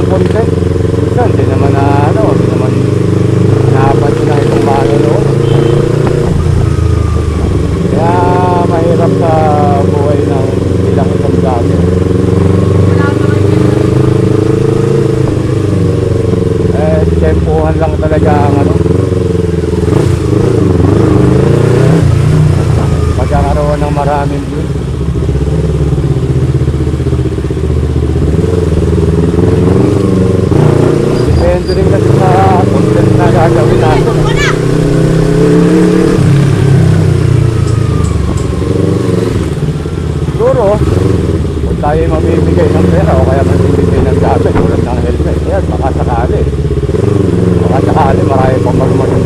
ng konti hindi eh. naman na siguro kung tayo mamimigay ng pera o kaya mamimigay ng gamit tulad ng helmet yan baka sakali. Baka sakali marami pang malumanong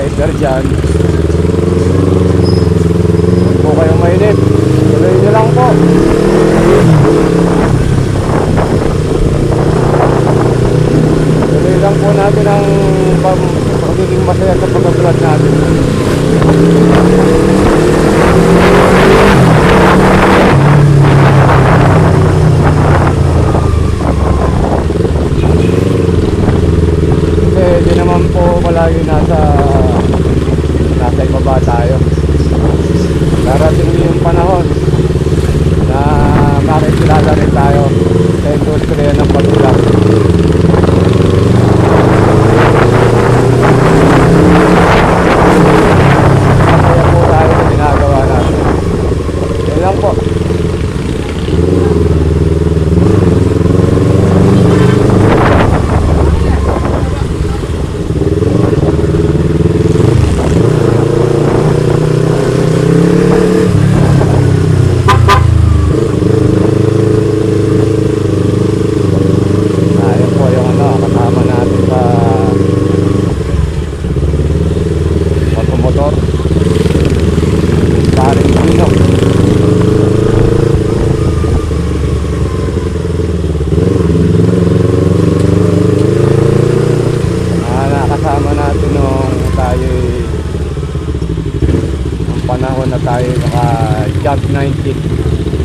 rider dyan. Huwag po kayong mainit. Tuloy nyo lang po. Tuloy lang po natin ang pagiging masaya sa pagkablad natin. Palagi nasa dahil baba tayo darating yung panahon na makikilala rin tayo sa industriya ng pagula. panahon na tayo naka job 90.